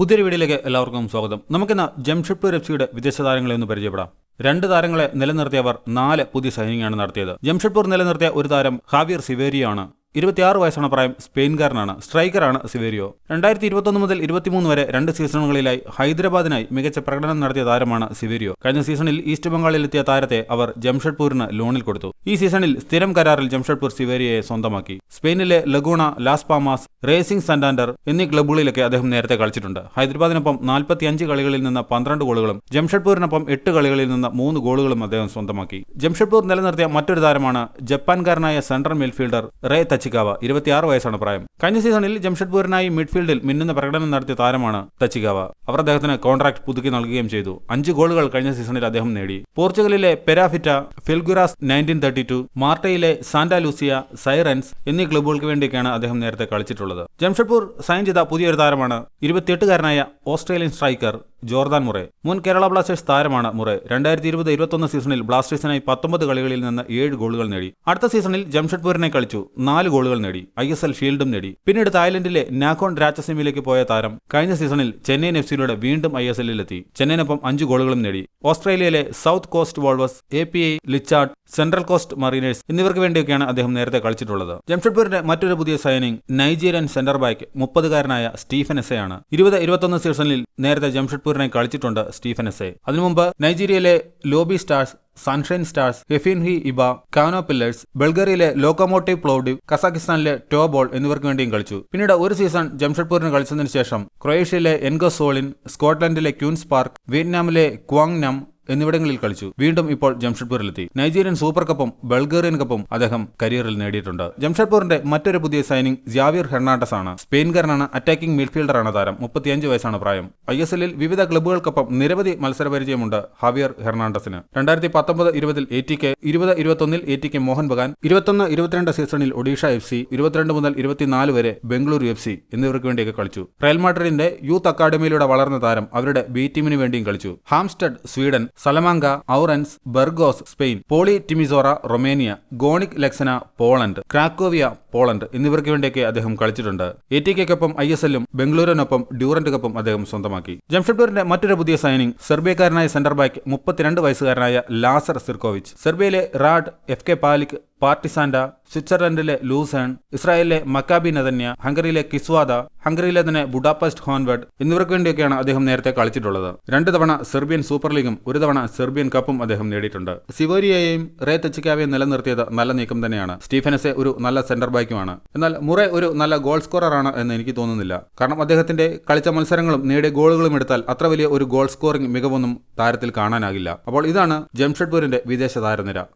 പുതിയൊരു വീഡിയോയിലേക്ക് എല്ലാവർക്കും സ്വാഗതം. നമുക്കിന്ന് ജംഷഡ്പൂർ എഫ് സിയുടെ വിദേശ താരങ്ങളെ ഒന്ന് പരിചയപ്പെടാം. രണ്ട് താരങ്ങളെ നിലനിർത്തിയവർ നാല് പുതിയ സൈനികയാണ് നടത്തിയത്. ജംഷഡ്പൂർ നിലനിർത്തിയ ഒരു താരം ഹാവിയർ സിവേരിയാണ്. ഇരുപത്തിയാറ് വയസ്സാണ് പ്രായം സ്പെയിൻകാരനാണ്. സ്ട്രൈക്കറാണ് സിവേരിയോ. രണ്ടായിരത്തി ഇരുപത്തൊന്ന് മുതൽ ഇരുപത്തിമൂന്ന് വരെ രണ്ട് സീസണുകളിലായി ഹൈദരാബാദിനായി മികച്ച പ്രകടനം നടത്തിയ താരമാണ് സിവേരിയോ. കഴിഞ്ഞ സീസണിൽ ഈസ്റ്റ് ബംഗാളിലെത്തിയ താരത്തെ അവർ ജംഷഡ്പൂരിന് ലോണിൽ കൊടുത്തു. ഈ സീസണിൽ സ്ഥിരം കരാറിൽ ജംഷഡ്പൂർ സിവേരിയയെ സ്വന്തമാക്കി. സ്പെയിനിലെ Laguna Las Palmas Racing Santander എന്നീ ക്ലബ്ബുകളിലൊക്കെ അദ്ദേഹം നേരത്തെ കളിച്ചിട്ടുണ്ട്. ഹൈദരാബാദിനൊപ്പം നാൽപ്പത്തിയഞ്ച് കളികളിൽ നിന്ന് പന്ത്രണ്ട് ഗോളുകളും ജംഷഡ്പൂരിനൊപ്പം എട്ട് കളികളിൽ നിന്ന് മൂന്ന് ഗോളുകളും അദ്ദേഹം സ്വന്തമാക്കി. ജംഷഡ്പൂർ നിലനിർത്തിയ മറ്റൊരു താരമാണ് ജപ്പാൻകാരനായ സെൻട്രൽ മിഡ്ഫീൽഡർ റേ തച്ചിക്കാവ ഇരുപത്തിയാറ് വയസ്സാണ് പ്രായം. കഴിഞ്ഞ സീസണിൽ ജംഷഡ്പൂരിനായി മിഡ്ഫീൽഡിൽ മിന്നുന്ന പ്രകടനം നടത്തിയ താരമാണ് തച്ചിക്കാവ. അവർ അദ്ദേഹത്തിന് കോൺട്രാക്ട് പുതുക്കി നൽകുകയും ചെയ്തു. അഞ്ച് ഗോളുകൾ കഴിഞ്ഞ സീസണിൽ അദ്ദേഹം നേടി. പോർച്ചുഗലിലെ Perafita Filgueiras nineteen thirty two മാർട്ടയിലെ Santa Lucia Sirens എന്നീ ക്ലബ്ബുകൾക്ക് വേണ്ടിയൊക്കെയാണ് അദ്ദേഹം നേരത്തെ കളിച്ചിട്ടുള്ളത്. ജംഷഡ്പൂർ സൈൻ ചെയ്ത പുതിയൊരു താരമാണ് ഇരുപത്തിയെട്ടുകാരനായ ഓസ്ട്രേലിയൻ സ്ട്രൈക്കർ ജോർദാൻ മുറെ. മുൻ കേരള ബ്ലാസ്റ്റേഴ്സ് താരമാണ് മുറെ. രണ്ടായിരത്തി ഇരുപത് ഇരുപത്തൊന്ന് സീസണിൽ ബ്ലാസ്റ്റേഴ്സിനായി പത്തൊമ്പത് കളികളിൽ നിന്ന് ഏഴ് ഗോളുകൾ നേടി. അടുത്ത സീസണിൽ ജംഷഡ്പൂരിനെ കളിച്ചു നാല് ഗോളുകൾ നേടി. ഐ എസ് എൽ ഷീൽഡും നേടി. പിന്നീട് തായ്ലൻഡിലെ നാക്കോൺ രാജസീമിലേക്ക് പോയ താരം കഴിഞ്ഞ സീസണിൽ ചെന്നൈയിൻ എഫ് സിയിലൂടെ വീണ്ടും ഐ എസ് എല്ലിലെത്തി. ചെന്നൈയിനൊപ്പം അഞ്ച് ഗോളുകളും നേടി. ഓസ്ട്രേലിയയിലെ South Coast Wolves A P I Leichhardt Central Coast Mariners എന്നിവർക്ക് വേണ്ടിയൊക്കെയാണ് അദ്ദേഹം നേരത്തെ കളിച്ചിട്ടുള്ളത്. ജംഷഡ്പൂരിന്റെ മറ്റൊരു പുതിയ സൈനിങ് നൈജീരിയൻ സെന്റർ ബാക്ക് മുപ്പതുകാരനായ സ്റ്റീഫൻ എസയാണ് ഇരുപത് ഇരുപത്തൊന്ന് സീസണിൽ നേരത്തെ ജംഷഡ്പൂരിനെ കളിച്ചിട്ടുണ്ട് സ്റ്റീഫൻ എസെ അതിനു മുമ്പ് നൈജീരിയയിലെ ലോബി സ്റ്റാർസ് സൺഷൈൻ സ്റ്റാർസ് ഹെഫിൻഹി ഇബ കാനോ പില്ലേഴ്സ് ബൾഗറിയയിലെ ലോക്കോമോട്ടീവ് പ്ലോഡിവ് കസാഖിസ്ഥാനിലെ ടോബോൾ എന്നിവർക്ക് വേണ്ടിയും കളിച്ചു. പിന്നീട് ഒരു സീസൺ ജംഷഡ്പൂരിന് കളിച്ചതിനു ശേഷം ക്രൊയേഷ്യയിലെ എൻഗോസോളിൻ സ്കോട്ട്ലൻഡിലെ ക്യൂൻസ് പാർക്ക് വിയറ്റ്നാമിലെ ക്വാങ് നം എന്നിവിടങ്ങളിൽ കളിച്ചു. വീണ്ടും ഇപ്പോൾ ജംഷഡ്പൂരിലെത്തി. നൈജീരിയൻ സൂപ്പർ കപ്പും ബൾഗേറിയൻ കപ്പും അദ്ദേഹം കരിയറിൽ നേടിയിട്ടുണ്ട്. ജംഷഡ്പൂരിന്റെ മറ്റൊരു പുതിയ സൈനിങ് ജാവിയർ ഹെർണാണ്ടസ് ആണ്. സ്പെയിൻകാരനാണ് അറ്റാക്കിംഗ് മിഡ്ഫീൽഡറാണ് താരം. മുപ്പത്തിയഞ്ച് വയസ്സാണ് പ്രായം. ഐ എസ് എല്ലിൽ വിവിധ ക്ലബ്ബുകൾക്കൊപ്പം നിരവധി മത്സരപരിചയമുണ്ട് ഹാവിയർ ഹെർണാണ്ടസിന്. രണ്ടായിരത്തി പത്തൊമ്പത് ഇരുപതിൽ എ ടി കെ ഇരുപത് ഇരുപത്തൊന്നിൽ A T K Mohun Bagan ഇരുപത്തൊന്ന് ഇരുപത്തിരണ്ട് സീസണിൽ ഒഡീഷ എഫ് സി ഇരുപത്തിരണ്ട് മുതൽ ഇരുപത്തിനാല് വരെ ബംഗളൂരു എഫ് സി എന്നിവർക്ക് വേണ്ടിയൊക്കെ കളിച്ചു. റയൽ മാഡ്രിഡിന്റെ യൂത്ത് അക്കാദമിയിലൂടെ വളർന്ന താരം അവരുടെ ബി ടീമിന് വേണ്ടിയും കളിച്ചു. Halmstad Sweden Salamanca Ourense Burgos Spain Poli Timisoara Romania Gornik Leczna Poland Cracovia Poland എന്നിവർക്ക് വേണ്ടിയൊക്കെ അദ്ദേഹം കളിച്ചിട്ടുണ്ട്. എ ടി കെക്കൊപ്പം ഐ എസ് എല്ലും ബംഗളൂരുവിനൊപ്പം ഡ്യൂറന്റ് കപ്പും അദ്ദേഹം സ്വന്തമാക്കി. ജംഷഡ്പൂരിന്റെ മറ്റൊരു പുതിയ സൈനിങ് സെർബിയക്കാരനായ സെന്റർ ബാക്ക് മുപ്പത്തിരണ്ട് വയസ്സുകാരനായ ലാസർ സിർക്കോവിച്ച്. സെർബിയയിലെ റാഡ് എഫ് കെ പാലിക് പാർട്ടിസാൻഡ സ്വിറ്റ്സർലൻഡിലെ ലൂസേൺ ഇസ്രായേലിലെ മക്കാബി നദന്യ ഹംഗറിയിലെ കിസ്വാദ ഹംഗറിയിലെ തന്നെ ബുഡാപെസ്റ്റ് ഹോൺവേർഡ് എന്നിവർക്ക് വേണ്ടിയൊക്കെയാണ് അദ്ദേഹം നേരത്തെ കളിച്ചിട്ടുള്ളത്. രണ്ട് തവണ സെർബിയൻ സൂപ്പർ ലീഗും ഒരു തവണ സെർബിയൻ കപ്പും അദ്ദേഹം നേടിയിട്ടുണ്ട്. സിവോരിയയെയും റേ തെച്ചിക്കാവെയും നിലനിർത്തിയത് നല്ല നീക്കം തന്നെയാണ്. സ്റ്റീഫനസെ ഒരു നല്ല സെന്റർ ബാക്കുമാണ് എന്നാൽ മുറെ ഒരു നല്ല ഗോൾ സ്കോററാണ് എന്ന് എനിക്ക് തോന്നുന്നില്ല. കാരണം അദ്ദേഹത്തിന്റെ കളിച്ച മത്സരങ്ങളും നേടിയ ഗോളുകളും എടുത്താൽ അത്ര വലിയ ഒരു ഗോൾ സ്കോറിംഗ് മികവൊന്നും താരത്തിൽ കാണാനാകില്ല. അപ്പോൾ ഇതാണ് ജംഷഡ്പൂരിന്റെ വിദേശ താരനിര.